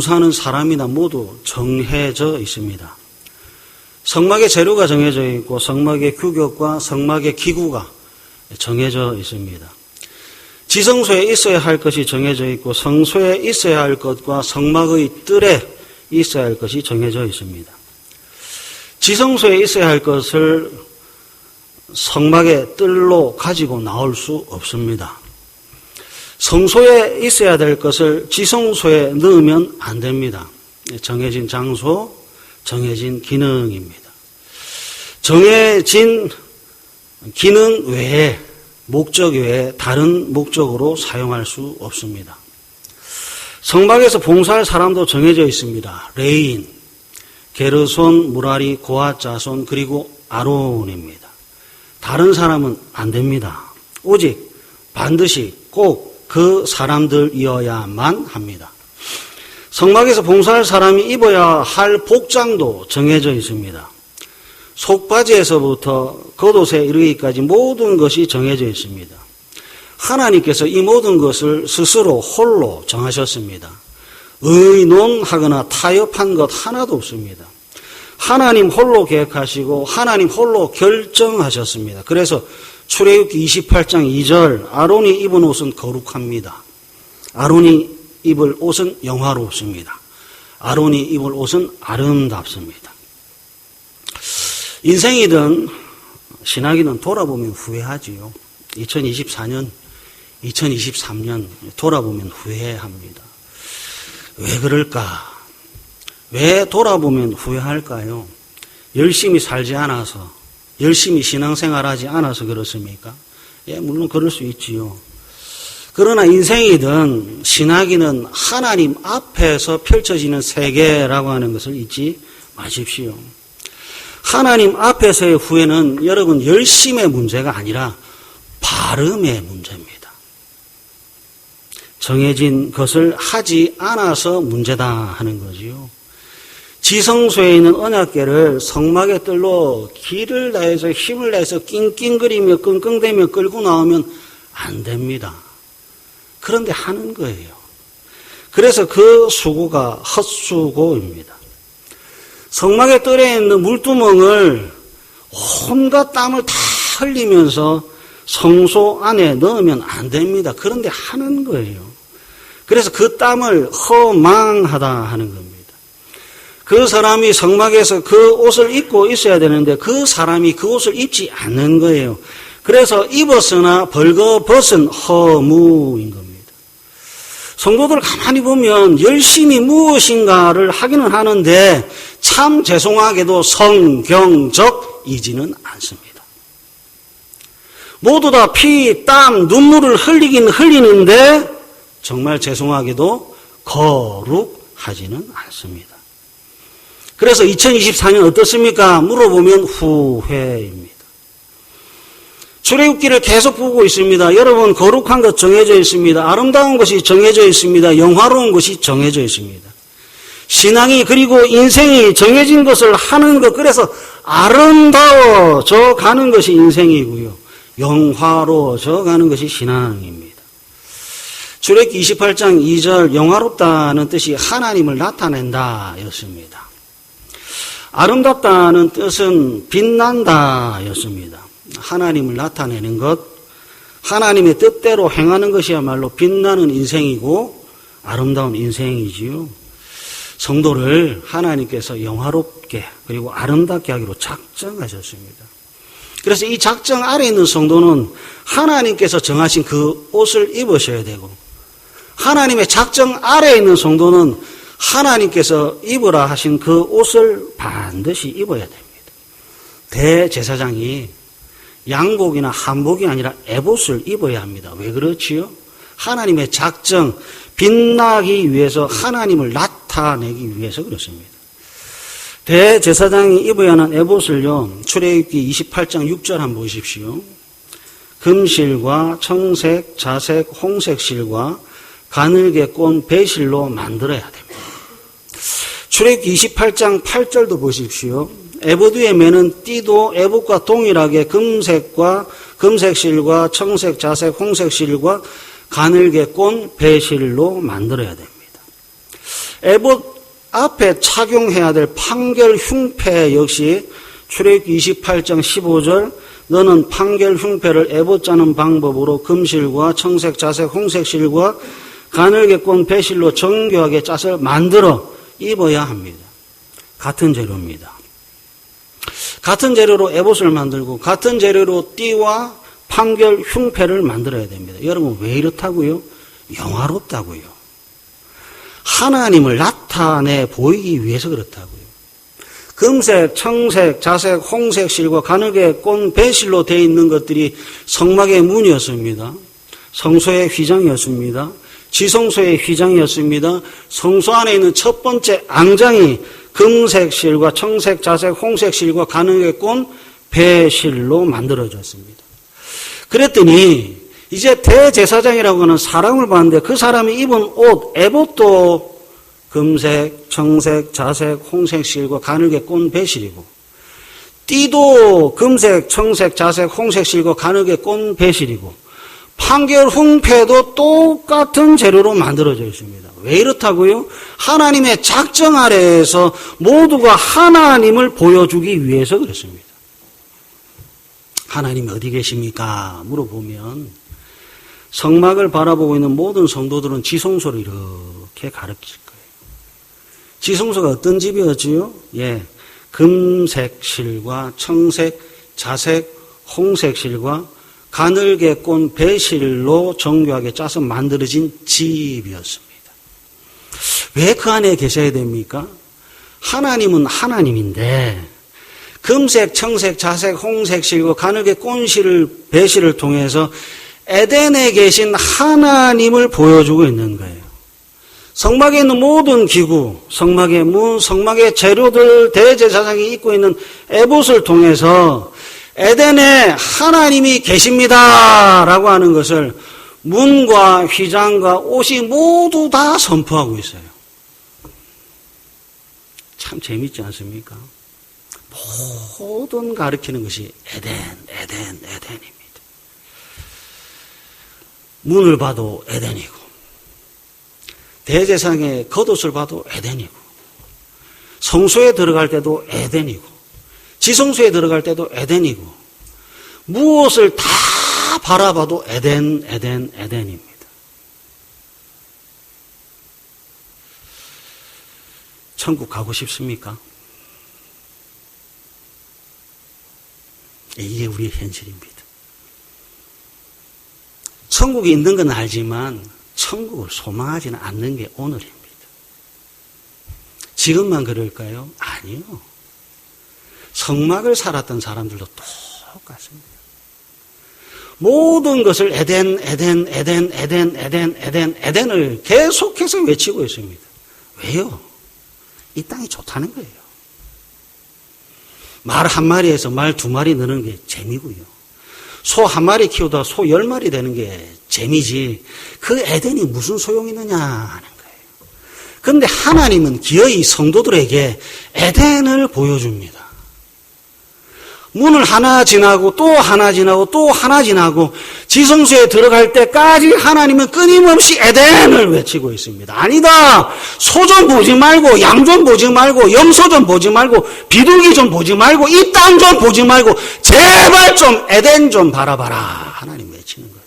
사는 사람이나 모두 정해져 있습니다. 성막의 재료가 정해져 있고 성막의 규격과 성막의 기구가 정해져 있습니다. 지성소에 있어야 할 것이 정해져 있고 성소에 있어야 할 것과 성막의 뜰에 있어야 할 것이 정해져 있습니다. 지성소에 있어야 할 것을 성막의 뜰로 가지고 나올 수 없습니다. 성소에 있어야 될 것을 지성소에 넣으면 안 됩니다. 정해진 장소, 정해진 기능입니다. 정해진 기능 외에 목적 외에 다른 목적으로 사용할 수 없습니다. 성막에서 봉사할 사람도 정해져 있습니다. 레인, 게르손, 무라리, 고아 자손 그리고 아론입니다. 다른 사람은 안 됩니다. 오직 반드시 꼭 그 사람들이어야만 합니다. 성막에서 봉사할 사람이 입어야 할 복장도 정해져 있습니다. 속바지에서부터 겉옷에 이르기까지 모든 것이 정해져 있습니다. 하나님께서 이 모든 것을 스스로 홀로 정하셨습니다. 의논하거나 타협한 것 하나도 없습니다. 하나님 홀로 계획하시고 하나님 홀로 결정하셨습니다. 그래서 출애굽기 28장 2절 아론이 입은 옷은 거룩합니다. 아론이 입을 옷은 영화롭습니다. 아론이 입을 옷은 아름답습니다. 인생이든 신학이든 돌아보면 후회하지요. 2024년, 2023년 돌아보면 후회합니다. 왜 그럴까? 왜 돌아보면 후회할까요? 열심히 살지 않아서, 열심히 신앙생활하지 않아서 그렇습니까? 예, 물론 그럴 수 있지요. 그러나 인생이든 신학이든 하나님 앞에서 펼쳐지는 세계라고 하는 것을 잊지 마십시오. 하나님 앞에서의 후회는 여러분 열심의 문제가 아니라 발음의 문제입니다. 정해진 것을 하지 않아서 문제다 하는 거지요. 지성소에 있는 언약계를 성막의 뜰로 길을 다해서 힘을 내서 낑낑거리며 끙끙대며 끌고 나오면 안 됩니다. 그런데 하는 거예요. 그래서 그 수고가 헛수고입니다. 성막의 뜰에 있는 물두멍을 온갖 땀을 다 흘리면서 성소 안에 넣으면 안 됩니다. 그런데 하는 거예요. 그래서 그 땀을 허망하다 하는 겁니다. 그 사람이 성막에서 그 옷을 입고 있어야 되는데 그 사람이 그 옷을 입지 않는 거예요. 그래서 입었으나 벌거벗은 허무인 겁니다. 성도들 가만히 보면 열심히 무엇인가를 하기는 하는데 참 죄송하게도 성경적이지는 않습니다. 모두 다 피, 땀, 눈물을 흘리긴 흘리는데 정말 죄송하게도 거룩하지는 않습니다. 그래서 2024년 어떻습니까? 물어보면 후회입니다. 출애굽기를 계속 보고 있습니다. 여러분 거룩한 것 정해져 있습니다. 아름다운 것이 정해져 있습니다. 영화로운 것이 정해져 있습니다. 신앙이 그리고 인생이 정해진 것을 하는 것 그래서 아름다워져 가는 것이 인생이고요. 영화로워져 가는 것이 신앙입니다. 출애굽기 28장 2절 영화롭다는 뜻이 하나님을 나타낸다 였습니다. 아름답다는 뜻은 빛난다 였습니다. 하나님을 나타내는 것, 하나님의 뜻대로 행하는 것이야말로 빛나는 인생이고 아름다운 인생이지요. 성도를 하나님께서 영화롭게 그리고 아름답게 하기로 작정하셨습니다. 그래서 이 작정 아래 있는 성도는 하나님께서 정하신 그 옷을 입으셔야 되고 하나님의 작정 아래 있는 성도는 하나님께서 입으라 하신 그 옷을 반드시 입어야 됩니다. 대제사장이 양복이나 한복이 아니라 에봇을 입어야 합니다. 왜 그렇지요? 하나님의 작정, 빛나기 위해서 하나님을 나타내기 위해서 그렇습니다. 대제사장이 입어야 하는 에봇을요, 출애굽기 28장 6절 한번 보십시오. 금실과 청색, 자색, 홍색 실과 가늘게 꼰 배실로 만들어야 됩니다. 출애굽기 28장 8절도 보십시오. 에보드의 매는 띠도 에봇과 동일하게 금색과 금색실과 청색, 자색, 홍색 실과 가늘게 꼰 배실로 만들어야 됩니다. 에봇 앞에 착용해야 될 판결 흉패 역시 출애굽기 28장 15절 너는 판결 흉패를 에봇 짜는 방법으로 금실과 청색, 자색, 홍색 실과 가늘게 꼰 배실로 정교하게 짜서 만들어 입어야 합니다. 같은 재료입니다. 같은 재료로 에봇을 만들고 같은 재료로 띠와 판결 흉패를 만들어야 됩니다. 여러분 왜 이렇다고요? 영화롭다고요. 하나님을 나타내 보이기 위해서 그렇다고요. 금색, 청색, 자색, 홍색 실과 가늘게 꼰 배실로 되어 있는 것들이 성막의 문이었습니다. 성소의 휘장이었습니다. 지성소의 휘장이었습니다. 성소 안에 있는 첫 번째 앙장이 금색 실과 청색, 자색, 홍색 실과 가늘게 꼰 배실로 만들어졌습니다. 그랬더니 이제 대제사장이라고 하는 사람을 봤는데 그 사람이 입은 옷, 에봇도 금색, 청색, 자색, 홍색 실과 가늘게 꼰 배실이고 띠도 금색, 청색, 자색, 홍색 실과 가늘게 꼰 배실이고 판결 홍패도 똑같은 재료로 만들어져 있습니다. 왜 이렇다고요? 하나님의 작정 아래에서 모두가 하나님을 보여주기 위해서 그렇습니다. 하나님 어디 계십니까? 물어보면 성막을 바라보고 있는 모든 성도들은 지성소를 이렇게 가르칠 거예요. 지성소가 어떤 집이었지요? 예. 금색 실과 청색, 자색, 홍색 실과 가늘게 꼰 배실로 정교하게 짜서 만들어진 집이었습니다. 왜 그 안에 계셔야 됩니까? 하나님은 하나님인데 금색, 청색, 자색, 홍색 실과 가늘게 꼰 실을 배실을 통해서 에덴에 계신 하나님을 보여주고 있는 거예요. 성막에 있는 모든 기구, 성막의 문, 성막의 재료들, 대제사장이 입고 있는 에봇을 통해서 에덴에 하나님이 계십니다. 라고 하는 것을 문과 휘장과 옷이 모두 다 선포하고 있어요. 참 재밌지 않습니까? 모든 가르치는 것이 에덴, 에덴, 에덴입니다. 문을 봐도 에덴이고, 대제상의 겉옷을 봐도 에덴이고, 성소에 들어갈 때도 에덴이고, 지성소에 들어갈 때도 에덴이고, 무엇을 다 바라봐도 에덴, 에덴, 에덴입니다. 천국 가고 싶습니까? 이게 우리의 현실입니다. 천국이 있는 건 알지만 천국을 소망하지는 않는 게 오늘입니다. 지금만 그럴까요? 아니요. 성막을 살았던 사람들도 똑같습니다. 모든 것을 에덴, 에덴, 에덴, 에덴, 에덴, 에덴, 에덴을 계속해서 외치고 있습니다. 왜요? 이 땅이 좋다는 거예요. 말 한 마리에서 말 두 마리 느는 게 재미고요. 소 한 마리 키우다 소 열 마리 되는 게 재미지. 그 에덴이 무슨 소용이 있느냐 하는 거예요. 그런데 하나님은 기어이 성도들에게 에덴을 보여줍니다. 문을 하나 지나고 또 하나 지나고 또 하나 지나고 지성소에 들어갈 때까지 하나님은 끊임없이 에덴을 외치고 있습니다. 아니다. 소 좀 보지 말고 양 좀 보지 말고 염소 좀 보지 말고 비둘기 좀 보지 말고 이 땅 좀 보지 말고 제발 좀 에덴 좀 바라봐라. 하나님 외치는 거죠.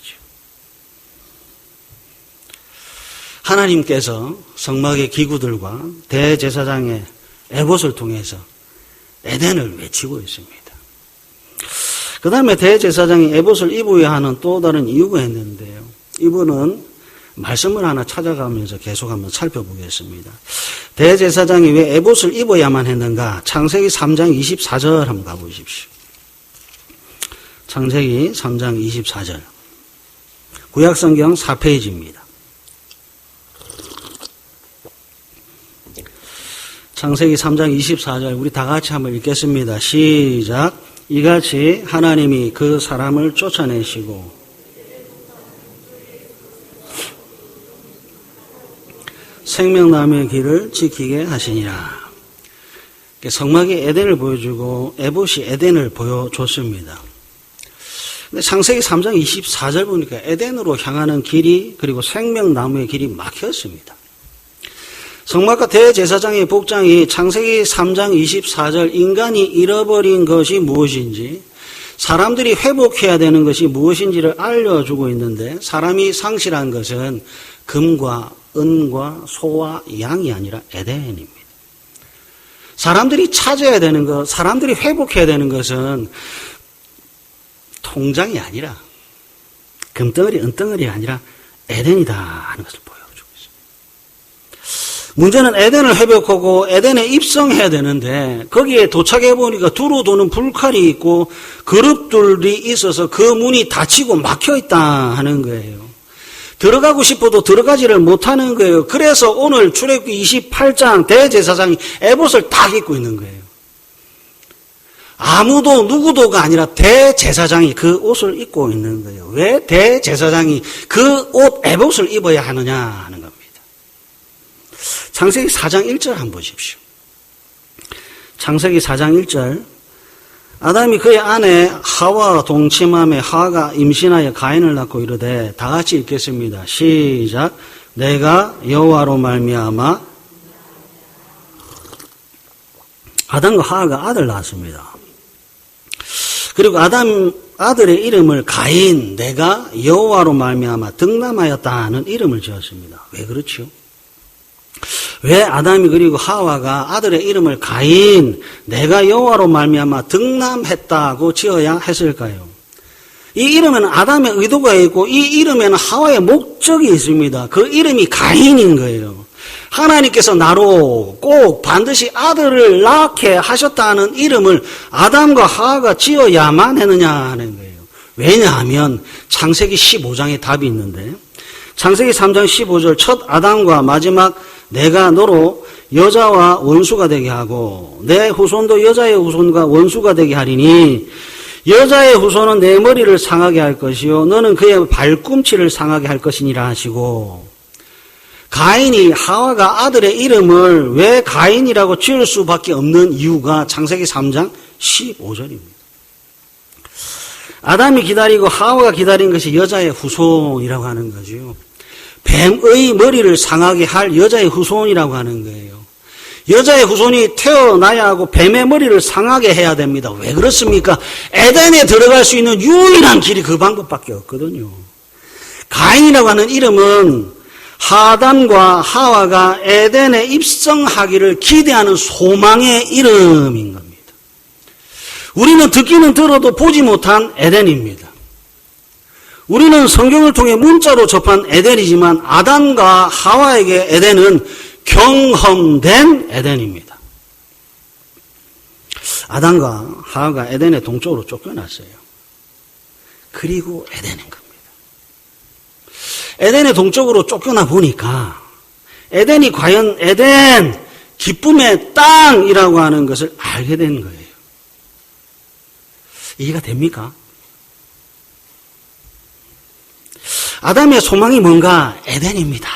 하나님께서 성막의 기구들과 대제사장의 에봇을 통해서 에덴을 외치고 있습니다. 그 다음에 대제사장이 에봇을 입어야 하는 또 다른 이유가 있는데요. 이분은 말씀을 하나 찾아가면서 계속 한번 살펴보겠습니다. 대제사장이 왜 에봇을 입어야만 했는가? 창세기 3장 24절 한번 가보십시오. 창세기 3장 24절. 구약성경 4페이지입니다. 창세기 3장 24절 우리 다 같이 한번 읽겠습니다. 시작. 이같이 하나님이 그 사람을 쫓아내시고 생명나무의 길을 지키게 하시니라. 성막이 에덴을 보여주고 에봇이 에덴을 보여줬습니다. 창세기 3장 24절 보니까 에덴으로 향하는 길이 그리고 생명나무의 길이 막혔습니다. 성막과 대제사장의 복장이 창세기 3장 24절 인간이 잃어버린 것이 무엇인지 사람들이 회복해야 되는 것이 무엇인지를 알려주고 있는데 사람이 상실한 것은 금과 은과 소와 양이 아니라 에덴입니다. 사람들이 찾아야 되는 것, 사람들이 회복해야 되는 것은 통장이 아니라 금덩어리, 은덩어리가 아니라 에덴이다 하는 것을. 문제는 에덴을 회복하고 에덴에 입성해야 되는데 거기에 도착해 보니까 두루 도는 불칼이 있고 그룹들이 있어서 그 문이 닫히고 막혀 있다 하는 거예요. 들어가고 싶어도 들어가지를 못하는 거예요. 그래서 오늘 출애굽기 28장 대제사장이 에봇을 딱 입고 있는 거예요. 아무도 누구도가 아니라 대제사장이 그 옷을 입고 있는 거예요. 왜 대제사장이 그 옷 에봇을 입어야 하느냐 하는 겁니다. 창세기 4장 1절 한번 보십시오. 창세기 4장 1절 아담이 그의 아내 하와 동침함에 하가 임신하여 가인을 낳고 이르되 다 같이 읽겠습니다. 시작. 내가 여호와로 말미암아 아담과 하가 아들 낳았습니다. 그리고 아담 아들의 이름을 가인 내가 여호와로 말미암아 등남하였다는 이름을 지었습니다. 왜 그렇죠? 왜 아담이 그리고 하와가 아들의 이름을 가인 내가 여호와로 말미암아 등남했다고 지어야 했을까요? 이 이름에는 아담의 의도가 있고 이 이름에는 하와의 목적이 있습니다. 그 이름이 가인인 거예요. 하나님께서 나로 꼭 반드시 아들을 낳게 하셨다는 이름을 아담과 하와가 지어야만 했느냐 하는 거예요. 왜냐하면 창세기 15장에 답이 있는데 창세기 3장 15절 첫 아담과 마지막 내가 너로 여자와 원수가 되게 하고 내 후손도 여자의 후손과 원수가 되게 하리니 여자의 후손은 내 머리를 상하게 할 것이요 너는 그의 발꿈치를 상하게 할 것이니라 하시고 가인이 하와가 아들의 이름을 왜 가인이라고 지을 수밖에 없는 이유가 창세기 3장 15절입니다. 아담이 기다리고 하와가 기다린 것이 여자의 후손이라고 하는 거죠. 뱀의 머리를 상하게 할 여자의 후손이라고 하는 거예요. 여자의 후손이 태어나야 하고 뱀의 머리를 상하게 해야 됩니다. 왜 그렇습니까? 에덴에 들어갈 수 있는 유일한 길이 그 방법밖에 없거든요. 가인이라고 하는 이름은 하단과 하와가 에덴에 입성하기를 기대하는 소망의 이름인 겁니다. 우리는 듣기는 들어도 보지 못한 에덴입니다. 우리는 성경을 통해 문자로 접한 에덴이지만 아담과 하와에게 에덴은 경험된 에덴입니다. 아담과 하와가 에덴의 동쪽으로 쫓겨났어요. 그리고 에덴인 겁니다. 에덴의 동쪽으로 쫓겨나 보니까 에덴이 과연 에덴 기쁨의 땅이라고 하는 것을 알게 된 거예요. 이해가 됩니까? 아담의 소망이 뭔가? 에덴입니다.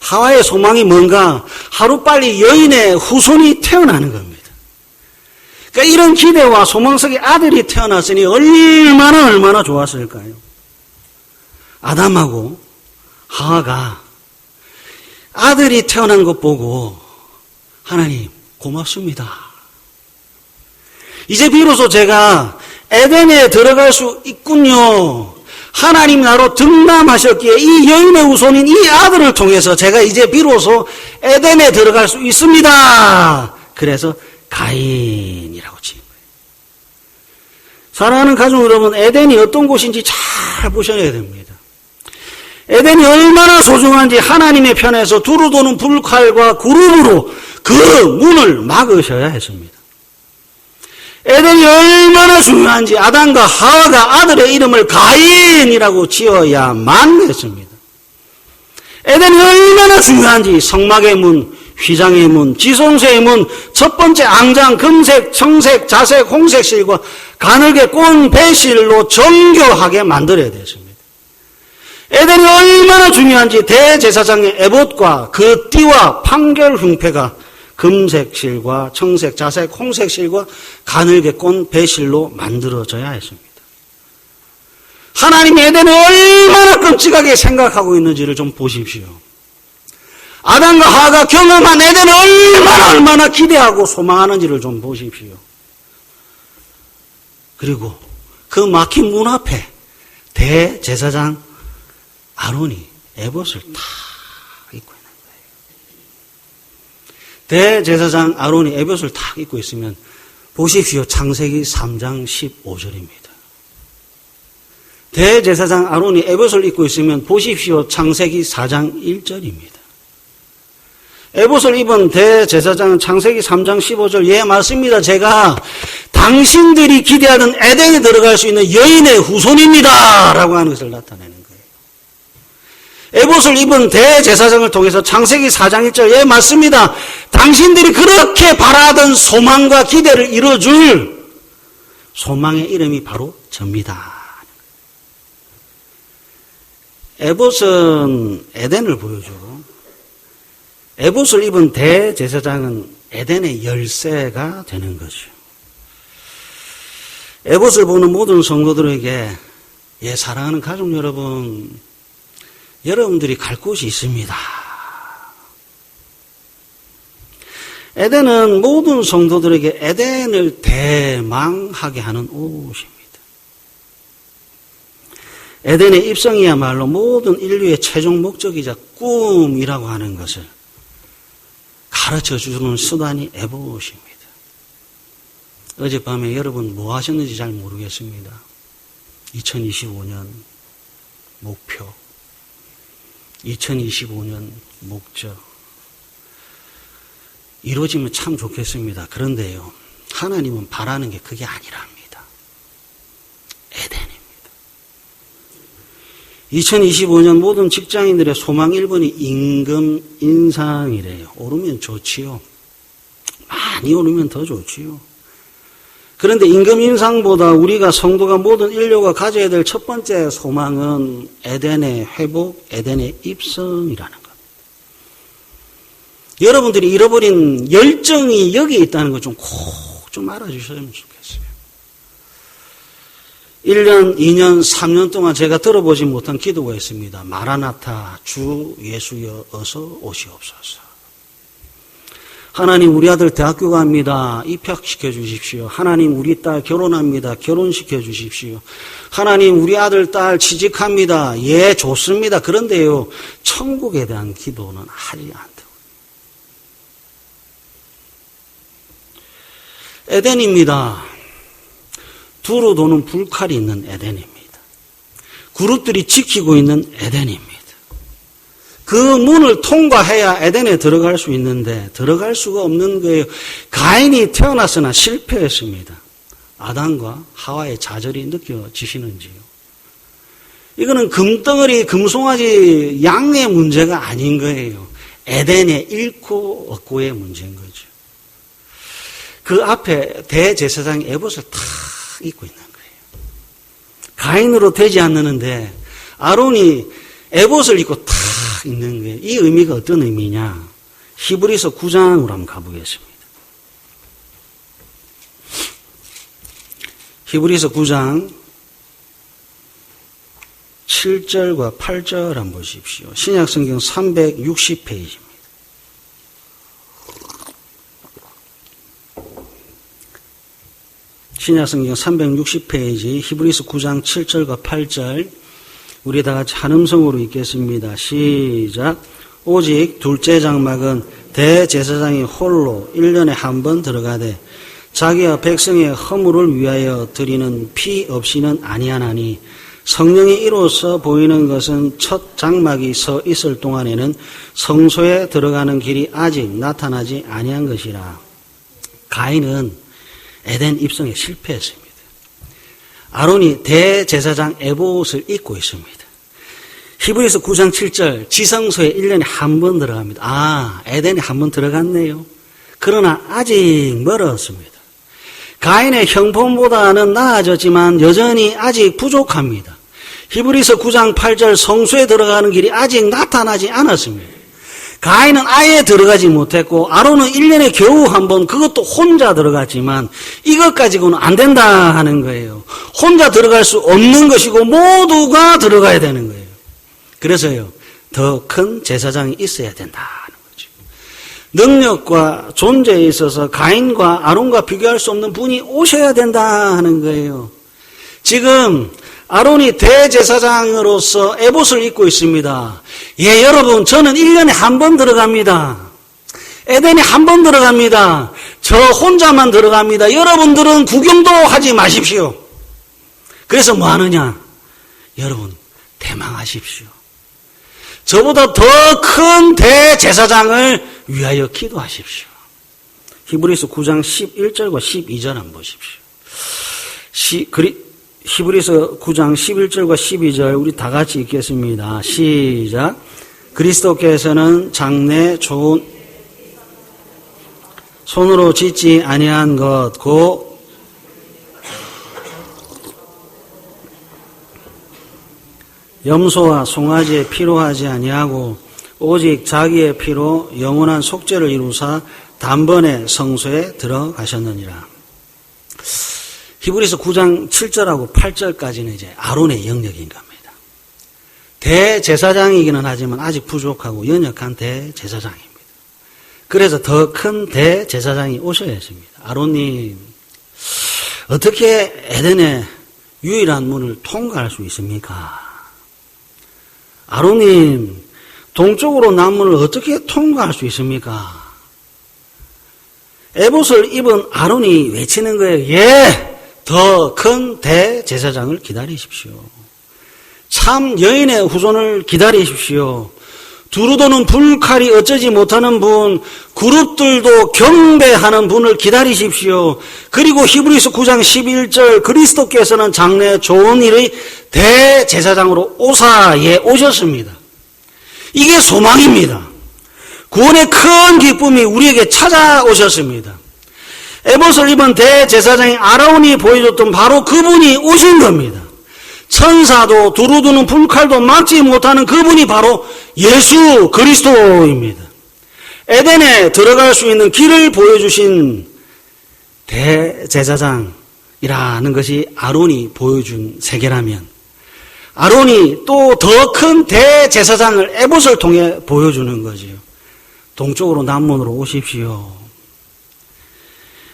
하와의 소망이 뭔가? 하루빨리 여인의 후손이 태어나는 겁니다. 그러니까 이런 기대와 소망 속에 아들이 태어났으니 얼마나 얼마나 좋았을까요? 아담하고 하와가 아들이 태어난 것 보고 하나님 고맙습니다. 이제 비로소 제가 에덴에 들어갈 수 있군요. 하나님 나로 등남하셨기에 이 여인의 후손인 이 아들을 통해서 제가 이제 비로소 에덴에 들어갈 수 있습니다. 그래서 가인이라고. 사랑하는 가족 여러분, 에덴이 어떤 곳인지 잘 보셔야 됩니다. 에덴이 얼마나 소중한지 하나님의 편에서 두루 도는 불칼과 구름으로 그 문을 막으셔야 했습니다. 에덴이 얼마나 중요한지 아담과 하와가 아들의 이름을 가인이라고 지어야만 했습니다. 에덴이 얼마나 중요한지 성막의 문, 휘장의 문, 지성소의 문, 첫 번째 앙장, 금색, 청색, 자색, 홍색 실과 가늘게 꼰 배실로 정교하게 만들어야 됐습니다. 에덴이 얼마나 중요한지 대제사장의 에봇과 그 띠와 판결 흉패가 금색 실과 청색, 자색, 홍색 실과 가늘게 꼰 배실로 만들어져야 했습니다. 하나님이 에덴을 얼마나 끔찍하게 생각하고 있는지를 좀 보십시오. 아담과 하가 경험한 에덴을 얼마나 얼마나 기대하고 소망하는지를 좀 보십시오. 그리고 그 막힌 문 앞에 대제사장 아론이 에봇을 다 입고 있는 거예요. 대제사장 아론이 에봇을 다 입고 있으면 보십시오. 창세기 3장 15절입니다. 대제사장 아론이 에봇을 입고 있으면 보십시오. 창세기 4장 1절입니다. 에봇을 입은 대제사장은 창세기 3장 15절 예 맞습니다. 제가 당신들이 기대하는 에덴에 들어갈 수 있는 여인의 후손입니다. 라고 하는 것을 나타내는. 에봇을 입은 대제사장을 통해서 창세기 4장 1절 예 맞습니다. 당신들이 그렇게 바라던 소망과 기대를 이뤄줄 소망의 이름이 바로 접니다. 에봇은 에덴을 보여주고 에봇을 입은 대제사장은 에덴의 열쇠가 되는 거죠. 에봇을 보는 모든 성도들에게 예 사랑하는 가족 여러분 여러분들이 갈 곳이 있습니다. 에덴은 모든 성도들에게 에덴을 대망하게 하는 옷입니다. 에덴의 입성이야말로 모든 인류의 최종 목적이자 꿈이라고 하는 것을 가르쳐 주는 수단이 에봇입니다. 어젯밤에 여러분 뭐 하셨는지 잘 모르겠습니다. 2025년 목표, 2025년 목적. 이루어지면 참 좋겠습니다. 그런데요, 하나님은 바라는 게 그게 아니랍니다. 에덴입니다. 2025년 모든 직장인들의 소망 1번이 임금 인상이래요. 오르면 좋지요. 많이 오르면 더 좋지요. 그런데 임금 인상보다 우리가 성도가 모든 인류가 가져야 될 첫 번째 소망은 에덴의 회복, 에덴의 입성이라는 겁니다. 여러분들이 잃어버린 열정이 여기에 있다는 것 좀 꼭 좀 알아주셨으면 좋겠어요. 1년, 2년, 3년 동안 제가 들어보지 못한 기도가 있습니다. 마라나타, 주 예수여 어서 오시옵소서. 하나님 우리 아들 대학교 갑니다. 입학시켜 주십시오. 하나님 우리 딸 결혼합니다. 결혼시켜 주십시오. 하나님 우리 아들 딸 취직합니다. 예, 좋습니다. 그런데요. 천국에 대한 기도는 하지 않다고. 에덴입니다. 두루 도는 불칼이 있는 에덴입니다. 그룹들이 지키고 있는 에덴입니다. 그 문을 통과해야 에덴에 들어갈 수 있는데 들어갈 수가 없는 거예요. 가인이 태어났으나 실패했습니다. 아담과 하와의 좌절이 느껴지시는지요? 이거는 금덩어리, 금송아지 양의 문제가 아닌 거예요. 에덴의 잃고 얻고의 문제인 거죠. 그 앞에 대제사장 에봇을 탁 입고 있는 거예요. 가인으로 되지 않는데 아론이 에봇을 입고 탁 있는 거예요. 이 의미가 어떤 의미냐? 히브리서 9장으로 한번 가보겠습니다. 히브리서 9장 7절과 8절 한번 보십시오. 신약성경 360페이지입니다. 신약성경 360페이지 히브리서 9장 7절과 8절 우리 다 같이 한 음성으로 읽겠습니다. 시작. 오직 둘째 장막은 대제사장이 홀로 1년에 한 번 들어가되 자기와 백성의 허물을 위하여 드리는 피 없이는 아니하나니 성령이 이로써 보이는 것은 첫 장막이 서 있을 동안에는 성소에 들어가는 길이 아직 나타나지 아니한 것이라. 가인은 에덴 입성에 실패했습니다. 아론이 대제사장 에봇을 입고 있습니다. 히브리서 9장 7절 지성소에 1년에 한 번 들어갑니다. 아, 에덴에 한 번 들어갔네요. 그러나 아직 멀었습니다. 가인의 형편보다는 나아졌지만 여전히 아직 부족합니다. 히브리서 9장 8절 성소에 들어가는 길이 아직 나타나지 않았습니다. 가인은 아예 들어가지 못했고 아론은 1년에 겨우 한 번 그것도 혼자 들어갔지만 이것 가지고는 안 된다 하는 거예요. 혼자 들어갈 수 없는 것이고 모두가 들어가야 되는 거예요. 그래서요. 더 큰 제사장이 있어야 된다. 능력과 존재에 있어서 가인과 아론과 비교할 수 없는 분이 오셔야 된다 하는 거예요. 지금 아론이 대제사장으로서 에봇을 입고 있습니다. 예, 여러분, 저는 1년에 한 번 들어갑니다. 에덴에 한 번 들어갑니다. 저 혼자만 들어갑니다. 여러분들은 구경도 하지 마십시오. 그래서 뭐 하느냐? 여러분, 대망하십시오. 저보다 더 큰 대제사장을 위하여 기도하십시오. 히브리서 9장 11절과 12절 한번 보십시오. 시, 그리, 히브리서 9장 11절과 12절 우리 다 같이 읽겠습니다. 시작. 그리스도께서는 장래 좋은 손으로 짓지 아니한 것, 고 염소와 송아지에 피로 하지 아니하고 오직 자기의 피로 영원한 속죄를 이루사 단번에 성소에 들어가셨느니라. 히브리서 9장 7절하고 8절까지는 이제 아론의 영역인 겁니다. 대제사장이기는 하지만 아직 부족하고 연약한 대제사장입니다. 그래서 더 큰 대제사장이 오셔야 했습니다. 아론님, 어떻게 에덴의 유일한 문을 통과할 수 있습니까? 아론님, 동쪽으로 남문을 어떻게 통과할 수 있습니까? 에봇을 입은 아론이 외치는 거예요. 예! 더 큰 대제사장을 기다리십시오. 참 여인의 후손을 기다리십시오. 두루도는 불칼이 어쩌지 못하는 분, 그룹들도 경배하는 분을 기다리십시오. 그리고 히브리서 9장 11절 그리스도께서는 장래 좋은 일의 대제사장으로 오사에 오셨습니다. 이게 소망입니다. 구원의 큰 기쁨이 우리에게 찾아오셨습니다. 에봇을 입은 대제사장인 아라온이 보여줬던 바로 그분이 오신 겁니다. 천사도 두루두는 불칼도 막지 못하는 그분이 바로 예수 그리스도입니다. 에덴에 들어갈 수 있는 길을 보여주신 대제사장이라는 것이 아론이 보여준 세계라면 아론이 또 더 큰 대제사장을 에봇을 통해 보여주는 거지요. 동쪽으로 남문으로 오십시오.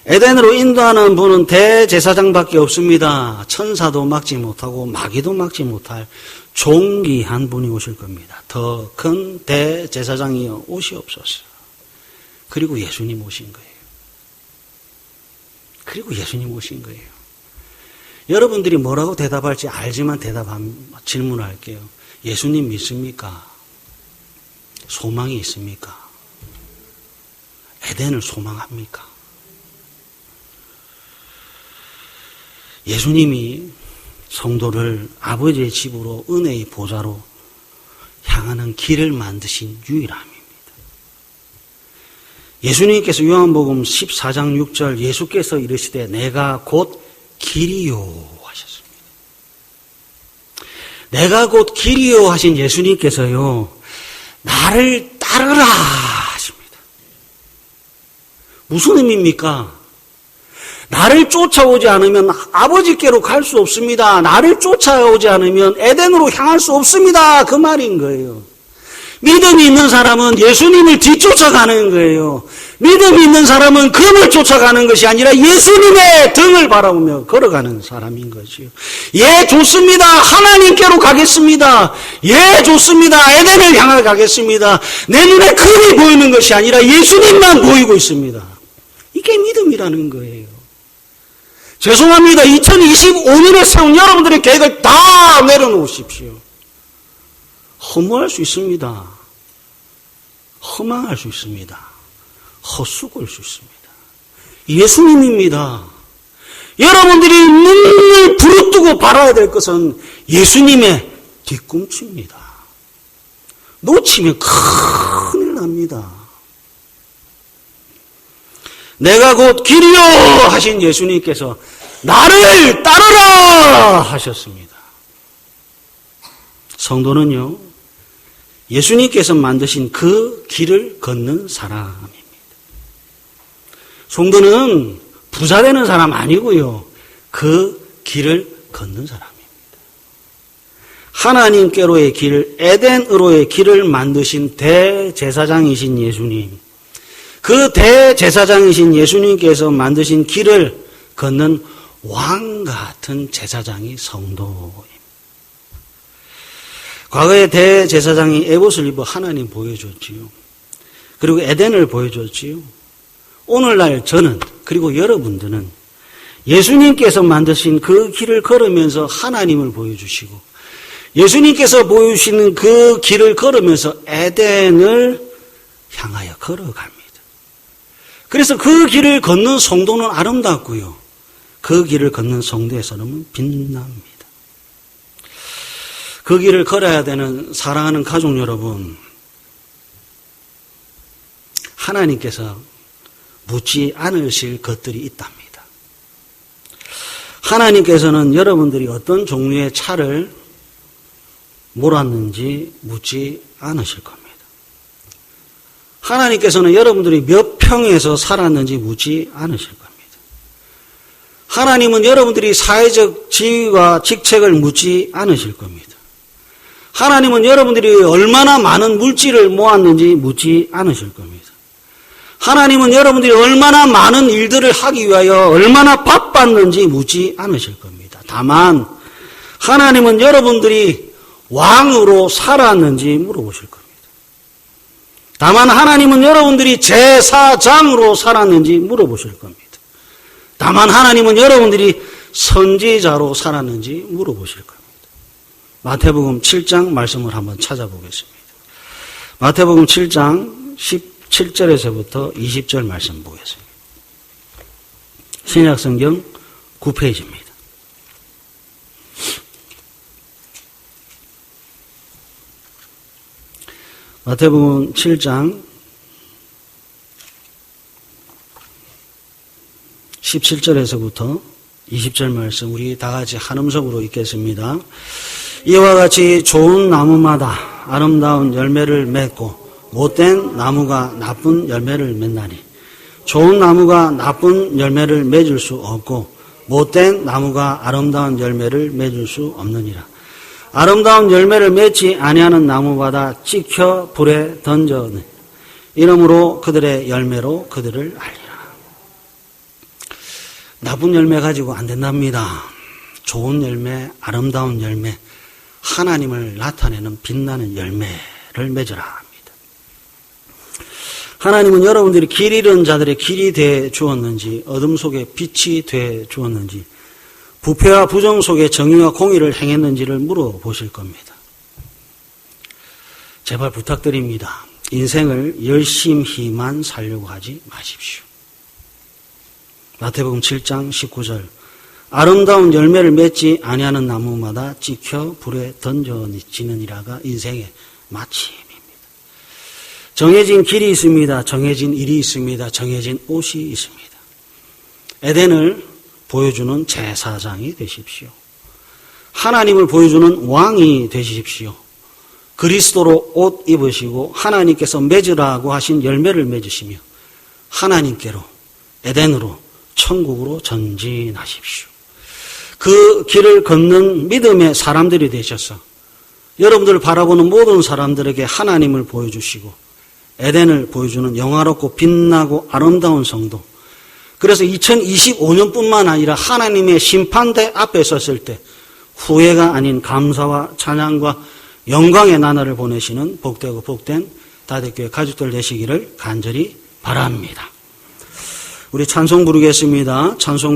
에덴으로 인도하는 분은 대제사장밖에 없습니다. 천사도 막지 못하고 마귀도 막지 못할 종기한 분이 오실 겁니다. 더 큰 대제사장이여 오시옵소서. 그리고 예수님 오신 거예요. 그리고 예수님 오신 거예요. 여러분들이 뭐라고 대답할지 알지만 대답한 질문을 할게요. 예수님 믿습니까? 소망이 있습니까? 에덴을 소망합니까? 예수님이 성도를 아버지의 집으로 은혜의 보좌로 향하는 길을 만드신 유일함입니다. 예수님께서 요한복음 14장 6절 예수께서 이르시되 내가 곧 길이요 하셨습니다. 내가 곧 길이요 하신 예수님께서요 나를 따르라 하십니다. 무슨 의미입니까? 나를 쫓아오지 않으면 아버지께로 갈 수 없습니다. 나를 쫓아오지 않으면 에덴으로 향할 수 없습니다. 그 말인 거예요. 믿음이 있는 사람은 예수님을 뒤쫓아가는 거예요. 믿음이 있는 사람은 금을 쫓아가는 것이 아니라 예수님의 등을 바라보며 걸어가는 사람인 거지요. 예, 좋습니다. 하나님께로 가겠습니다. 예, 좋습니다. 에덴을 향해 가겠습니다. 내 눈에 금이 보이는 것이 아니라 예수님만 보이고 있습니다. 이게 믿음이라는 거예요. 죄송합니다. 2025년에 세운 여러분들의 계획을 다 내려놓으십시오. 허무할 수 있습니다. 허망할 수 있습니다. 헛수고할 수 있습니다. 예수님입니다. 여러분들이 눈을 부릅뜨고 바라야 될 것은 예수님의 뒤꿈치입니다. 놓치면 큰일 납니다. 내가 곧 길이요 하신 예수님께서 나를 따르라 하셨습니다. 성도는요, 예수님께서 만드신 그 길을 걷는 사람입니다. 성도는 부자 되는 사람 아니고요, 그 길을 걷는 사람입니다. 하나님께로의 길, 에덴으로의 길을 만드신 대제사장이신 예수님. 그 대제사장이신 예수님께서 만드신 길을 걷는 왕 같은 제사장이 성도입니다. 과거에 대제사장이 에봇을 입어 하나님 보여줬지요. 그리고 에덴을 보여줬지요. 오늘날 저는 그리고 여러분들은 예수님께서 만드신 그 길을 걸으면서 하나님을 보여주시고 예수님께서 보여주시는 그 길을 걸으면서 에덴을 향하여 걸어갑니다. 그래서 그 길을 걷는 성도는 아름답고요. 그 길을 걷는 성도의 사람은 빛납니다. 그 길을 걸어야 되는 사랑하는 가족 여러분, 하나님께서 묻지 않으실 것들이 있답니다. 하나님께서는 여러분들이 어떤 종류의 차를 몰았는지 묻지 않으실 겁니다. 하나님께서는 여러분들이 몇 평에서 살았는지 묻지 않으실 겁니다. 하나님은 여러분들이 사회적 지위와 직책을 묻지 않으실 겁니다. 하나님은 여러분들이 얼마나 많은 물질을 모았는지 묻지 않으실 겁니다. 하나님은 여러분들이 얼마나 많은 일들을 하기 위하여 얼마나 바빴는지 묻지 않으실 겁니다. 다만 하나님은 여러분들이 왕으로 살았는지 물어보실 겁니다. 다만 하나님은 여러분들이 제사장으로 살았는지 물어보실 겁니다. 다만 하나님은 여러분들이 선지자로 살았는지 물어보실 겁니다. 마태복음 7장 말씀을 한번 찾아보겠습니다. 마태복음 7장 17절에서부터 20절 말씀 보겠습니다. 신약 성경 9페이지입니다. 마태복음 7장 17절에서부터 20절 말씀 우리 다 같이 한 음성으로 읽겠습니다. 이와 같이 좋은 나무마다 아름다운 열매를 맺고 못된 나무가 나쁜 열매를 맺나니 좋은 나무가 나쁜 열매를 맺을 수 없고 못된 나무가 아름다운 열매를 맺을 수 없느니라. 아름다운 열매를 맺지 아니하는 나무마다 찍혀 불에 던져내 이러므로 그들의 열매로 그들을 알리라. 나쁜 열매 가지고 안 된답니다. 좋은 열매, 아름다운 열매, 하나님을 나타내는 빛나는 열매를 맺으라 합니다. 하나님은 여러분들이 길 잃은 자들의 길이 돼 주었는지, 어둠 속에 빛이 돼 주었는지, 부패와 부정 속에 정의와 공의를 행했는지를 물어보실 겁니다. 제발 부탁드립니다. 인생을 열심히만 살려고 하지 마십시오. 마태복음 7장 19절 아름다운 열매를 맺지 아니하는 나무마다 찍혀 불에 던져지느니라가 인생의 마침입니다. 정해진 길이 있습니다. 정해진 일이 있습니다. 정해진 옷이 있습니다. 에덴을 보여주는 제사장이 되십시오. 하나님을 보여주는 왕이 되십시오. 그리스도로 옷 입으시고 하나님께서 맺으라고 하신 열매를 맺으시며 하나님께로 에덴으로 천국으로 전진하십시오. 그 길을 걷는 믿음의 사람들이 되셔서 여러분들을 바라보는 모든 사람들에게 하나님을 보여주시고 에덴을 보여주는 영화롭고 빛나고 아름다운 성도. 그래서 2025년뿐만 아니라 하나님의 심판대 앞에 섰을 때 후회가 아닌 감사와 찬양과 영광의 나날을 보내시는 복되고 복된 다대교회 가족들 되시기를 간절히 바랍니다. 우리 찬송 부르겠습니다. 찬송